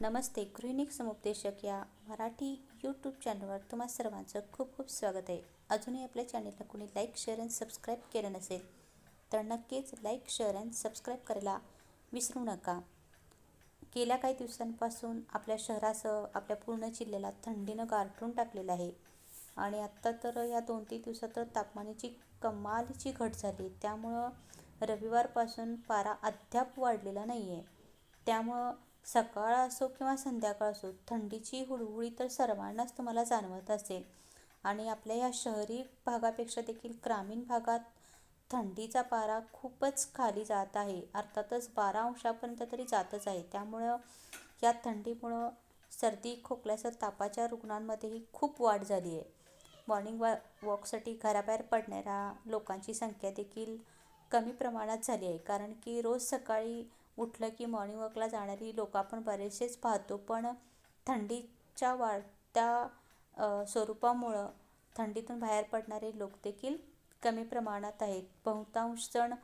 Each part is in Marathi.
नमस्ते गृहिणिक समुपदेशक या मराठी यूट्यूब चॅनलवर तुम्हा सर्वांचं खूप खूप स्वागत आहे. अजूनही आपल्या चॅनलला कोणी लाईक शेअर अँड सबस्क्राईब केलं नसेल तर नक्कीच लाईक शेअर अँड सबस्क्राईब करायला विसरू नका. गेल्या काही दिवसांपासून आपल्या शहरासह आपल्या पूर्ण जिल्ह्याला थंडीनं गारठून टाकलेलं आहे. आणि आत्ता तर या दोन तीन दिवसात तर तापमानाची कमालीची घट झाली त्यामुळं रविवारपासून पारा अद्याप वाढलेला नाही आहे त्यामुळं सकाळ असो किंवा संध्याकाळ असो थंडीची हुळहुळी तर सर्वांनाच तुम्हाला जाणवत असेल. आणि आपल्या या शहरी भागापेक्षा देखील ग्रामीण भागात थंडीचा पारा खूपच खाली जात आहे. अर्थातच बारा अंशापर्यंत तरी जातच आहे. त्यामुळं या थंडीमुळं सर्दी खोकल्यासह तापाच्या रुग्णांमध्येही खूप वाढ झाली आहे. मॉर्निंग वॉ वॉकसाठी घराबाहेर पडणाऱ्या लोकांची संख्या देखील कमी प्रमाणात झाली आहे. कारण की रोज सकाळी उठलं की मॉर्निंग वॉकला जाणारी लोक आपण बरेचसेच पाहतो. पण थंडीच्या वाढत्या स्वरूपामुळं थंडीतून बाहेर पडणारे लोक देखील कमी प्रमाणात आहेत. बहुतांश जण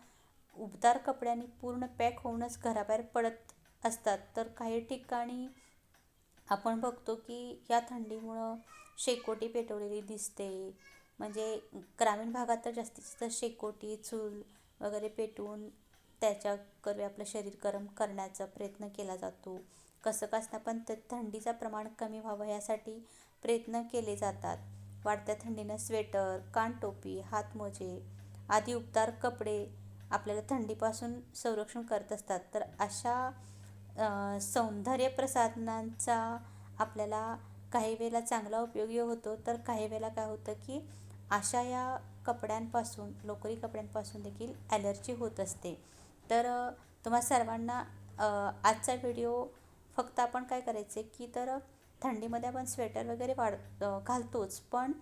उबदार कपड्यांनी पूर्ण पॅक होऊनच घराबाहेर पडत असतात. तर काही ठिकाणी आपण बघतो की या थंडीमुळं शेकोटी पेटवलेली दिसते. म्हणजे ग्रामीण भागात तर जास्तीत जास्त शेकोटी चूल वगैरे पेटवून त्याच्याकडे आपलं शरीर गरम करण्याचा प्रयत्न केला जातो. कसं कसं पण त थंडीचं प्रमाण कमी व्हावं यासाठी प्रयत्न केले जातात. वाढत्या थंडीनं स्वेटर कानटोपी हातमोजे आदी उबदार कपडे आपल्याला थंडीपासून संरक्षण करत असतात. तर अशा सौंदर्य प्रसाधनांचा आपल्याला काही वेळेला चांगला उपयोगी होतो. तर काही वेळेला काय होतं की अशा या कपड्यांपासून लोकरी कपड्यांपासून देखील ॲलर्जी होत असते. तर तुम्हा सर्वांना आजचा व्हिडिओ फक्त आपण काय करायचे की तर थंडीमध्ये आपण स्वेटर वगैरे वाढ घालतोच. पण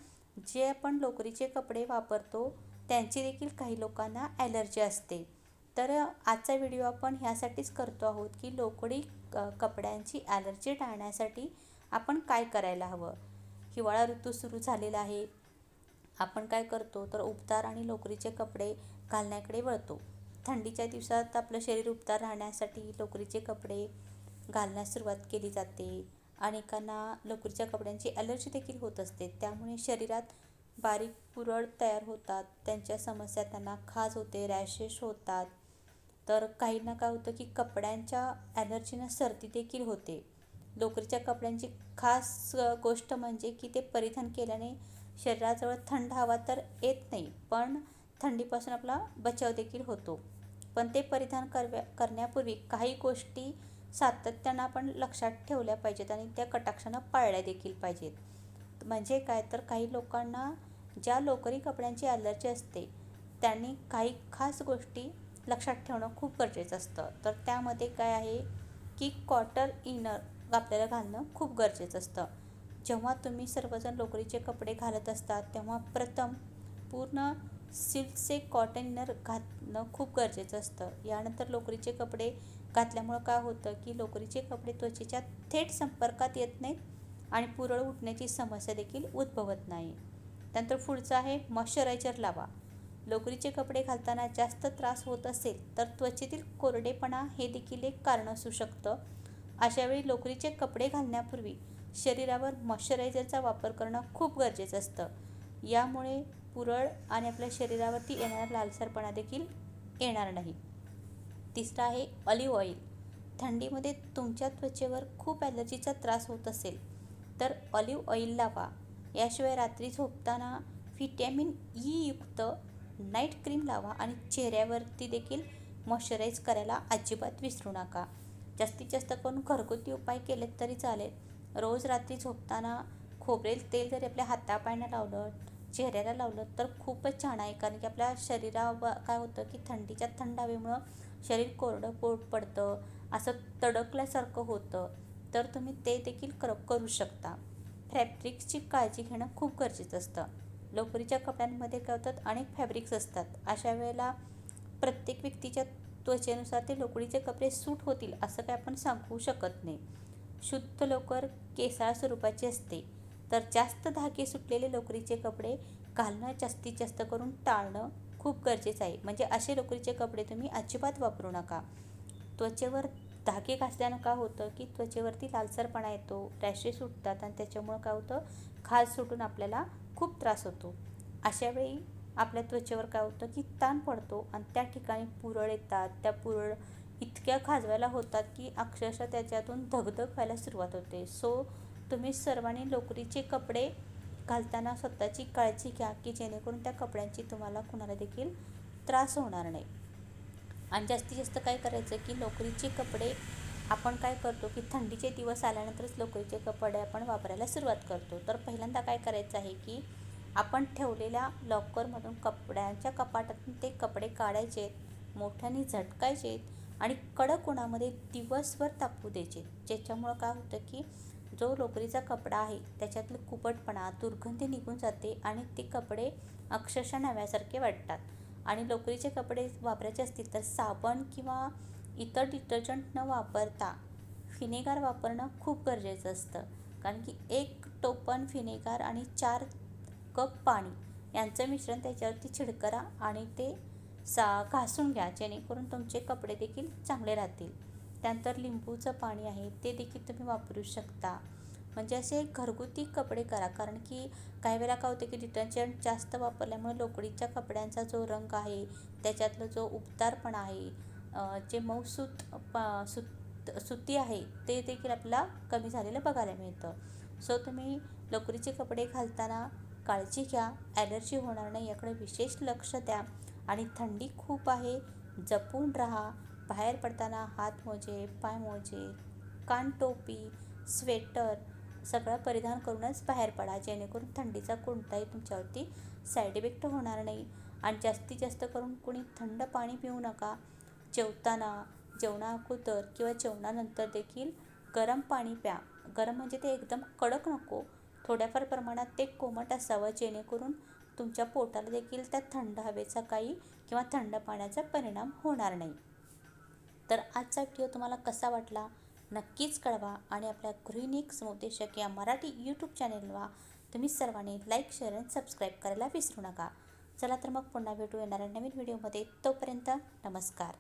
जे आपण लोकरीचे कपडे वापरतो त्यांची देखील काही लोकांना ॲलर्जी असते. तर आजचा व्हिडिओ आपण ह्यासाठीच करतो आहोत की लोकरी कपड्यांची ॲलर्जी टाळण्यासाठी आपण काय करायला हवं? हिवाळा ऋतू सुरू झालेला आहे. आपण काय करतो? तर उबदार आणि लोकरीचे कपडे घालण्याकडे वळतो. थंडीच्या दिवसात आपलं शरीर उबदार राहण्यासाठी लोकरीचे कपडे घालण्यास सुरुवात केली जाते. अनेकांना लोकरीच्या कपड्यांची ॲलर्जी देखील होत असते. त्यामुळे शरीरात बारीक पुरळ तयार होतात. त्यांच्या समस्या त्यांना खाज होते रॅशेस होतात. तर काहींना काय होतं की कपड्यांच्या ॲलर्जीनं सर्दी देखील होते. लोकरीच्या कपड्यांची खास गोष्ट म्हणजे की ते परिधान केल्याने शरीराजवळ थंड हवा तर येत नाही पण थंडीपासून आपला बचाव देखील होतो. पण ते परिधान करव्या करण्यापूर्वी काही गोष्टी सातत्यानं आपण लक्षात ठेवल्या पाहिजेत आणि त्या कटाक्षानं पाळल्या देखील पाहिजेत. म्हणजे काय? तर काही लोकांना ज्या लोकरी कपड्यांची ॲलर्जी असते त्यांनी काही खास गोष्टी लक्षात ठेवणं खूप गरजेचं असतं. तर त्यामध्ये काय आहे की कॉटर इनर आपल्याला घालणं खूप गरजेचं असतं. जेव्हा तुम्ही सर्वजण लोकरीचे कपडे घालत असतात तेव्हा प्रथम पूर्ण सिल्कचे कॉटन घातणं खूप गरजेचं असतं. यानंतर लोकरीचे कपडे घातल्यामुळं काय होतं की लोकरीचे कपडे त्वचेच्या थेट संपर्कात येत नाहीत आणि पुरळ उठण्याची समस्या देखील उद्भवत नाही. त्यानंतर पुढचं आहे मॉइश्चरायझर लावा. लोकरीचे कपडे घालताना जास्त त्रास होत असेल तर त्वचेतील कोरडेपणा हे देखील एक कारण असू शकतं. अशावेळी लोकरीचे कपडे घालण्यापूर्वी शरीरावर मॉइश्चरायझरचा वापर करणं खूप गरजेचं असतं. यामुळे पुरळ आणि आपल्या शरीरावरती येणारा लालसरपणा देखील येणार नाही. तिसरा आहे ऑलिव्ह ऑइल थंडीमध्ये तुमच्या त्वचेवर खूप ॲलर्जीचा त्रास होत असेल तर ऑलिव्ह ऑइल लावा. याशिवाय रात्री झोपताना व्हिटॅमिन ई e युक्त नाईट क्रीम लावा आणि चेहऱ्यावरती देखील मॉइश्चराईज करायला अजिबात विसरू नका. जास्तीत जास्त करून घरगुती उपाय केलेत तरी चालेल. रोज रात्री झोपताना खोबरेल तेल जरी आपल्या हातापायनं लावलं चेहऱ्याला लावलं तर खूपच छान आहे. कारण की आपल्या शरीरावर काय होतं की थंडीच्या थंड हवेमुळं शरीर कोरडं पोट पडतं. असं तडकल्यासारखं होतं. तर तुम्ही ते देखील कर करू शकता. फॅब्रिक्सची काळजी घेणं खूप गरजेचं असतं. लोकरीच्या कपड्यांमध्ये काय होतात अनेक फॅब्रिक्स असतात. अशा वेळेला प्रत्येक व्यक्तीच्या त्वचेनुसार ते लोकरीचे कपडे सूट होतील असं काय आपण सांगू शकत नाही. शुद्ध लोकर केसाळ स्वरूपाची असते. तर जास्त धागे सुटलेले लोकरीचे कपडे घालणं जास्तीत जास्त करून टाळणं खूप गरजेचं आहे. म्हणजे असे लोकरीचे कपडे तुम्ही अजिबात वापरू नका. त्वचेवर धागे घासल्यानं का होतं की त्वचेवरती लालसरपणा येतो रॅशेस सुटतात आणि त्याच्यामुळं काय होतं? खाज सुटून आपल्याला खूप त्रास होतो. अशा वेळी आपल्या त्वचेवर काय होतं की ताण पडतो आणि त्या ठिकाणी पुरळ येतात. त्या पुरळ इतक्या खाजवायला होतात की अक्षरशः त्याच्यातून धगधग व्हायला सुरुवात होते. सो तुम्ही सर्वांनी लोकरीचे कपडे घालताना स्वतःची काळजी घ्या की जेणेकरून त्या कपड्यांची तुम्हाला कुणाला देखील त्रास होणार नाही. आणि जास्तीत जास्त काय करायचं की लोकरीचे कपडे आपण काय करतो की थंडीचे दिवस आल्यानंतरच लोकरीचे कपडे आपण वापरायला सुरुवात करतो. तर पहिल्यांदा काय करायचं आहे की आपण ठेवलेल्या लॉकरमधून कपड्यांच्या कपाटातून ते कपडे काढायचे मोठ्याने झटकायचे आणि कडक उन्हामध्ये दिवसभर तापू द्यायचे. ज्याच्यामुळं काय होतं की जो लोकरीचा कपडा आहे त्याच्यातलं कुपटपणा दुर्गंधी निघून जाते आणि ते कपडे अक्षरशः नव्यासारखे वाटतात. आणि लोकरीचे कपडे वापरायचे असतील तर साबण किंवा इतर डिटर्जंट न वापरता फिनेगार वापरणं खूप गरजेचं असतं. कारण की एक टोपण फिनेगार आणि चार कप पाणी यांचं मिश्रण त्याच्यावरती छिडकरा आणि ते सा घासून घ्या जेणेकरून तुमचे कपडे देखील चांगले राहतील. त्यानंतर लिंबूचं पाणी आहे ते देखील तुम्ही वापरू शकता. म्हणजे असे घरगुती कपडे करा कारण की काही वेळा काय होते की डिटर्जंट जास्त वापरल्यामुळे लोकडीच्या कपड्यांचा जो रंग आहे त्याच्यातलं जो उबदारपणा आहे जे मऊसूत प सुत सुती आहे ते देखील आपल्याला कमी झालेलं बघायला मिळतं. सो तुम्ही लोकरीचे कपडे घालताना काळजी घ्या ॲलर्जी होणार नाही याकडे विशेष लक्ष द्या आणि थंडी खूप आहे जपून राहा बाहेर पडताना हातमोजे पायमोजे पाय मोजे कान टोपी स्वेटर सगळं परिधान करूनच बाहेर पडा. जेणेकरून थंडीचा कोणताही तुमच्यावरती साईड इफेक्ट होणार नाही. आणि जास्तीत जास्त करून कुणी थंड पाणी पिऊ नका. जेवताना जेवणा अगोदर किंवा जेवणानंतर देखील गरम पाणी प्या. गरम म्हणजे ते एकदम कडक नको. थोड्याफार प्रमाणात ते कोमट असावं जेणेकरून तुमच्या पोटाला देखील त्या थंड हवेचा काही किंवा थंड पाण्याचा परिणाम होणार नाही. तर आजचा व्हिडिओ तुम्हाला कसा वाटला नक्कीच कळवा आणि आपल्या गृहिणीक समुपदेशक या मराठी यूट्यूब चॅनेलला तुम्ही सर्वांनी लाईक शेअर आणि सबस्क्राईब करायला विसरू नका. चला तर मग पुन्हा भेटू येणाऱ्या नवीन व्हिडिओमध्ये तोपर्यंत नमस्कार.